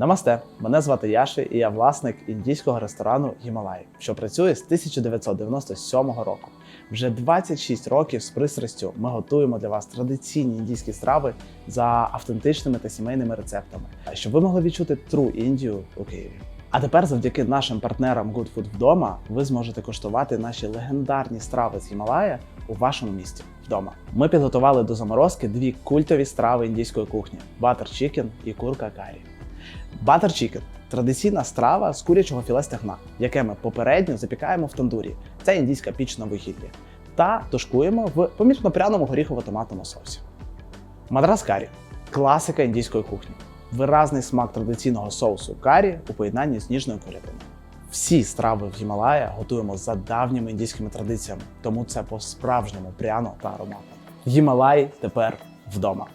Намасте, мене звати Яши, і я власник індійського ресторану Гімалай, що працює з 1997 року. Вже 26 років з пристрастю ми готуємо для вас традиційні індійські страви за автентичними та сімейними рецептами, щоб ви могли відчути тру Індію у Києві. А тепер, завдяки нашим партнерам Good Food вдома, ви зможете коштувати наші легендарні страви з Гімалая у вашому місті вдома. Ми підготували до заморозки дві культові страви індійської кухні: батер чікен і курка карі. Батер чікен традиційна страва з курячого філе стегна, яке ми попередньо запікаємо в тандурі. Це індійська піч на вугіллі. Та тушкуємо в помірно пряному горіхово-томатному соусі. Мадрас карі класика індійської кухні. Виразний смак традиційного соусу карі у поєднанні з ніжною курятиною. Всі страви в Гімалая готуємо за давніми індійськими традиціями, тому це по-справжньому пряно та ароматно. Гімалай тепер вдома.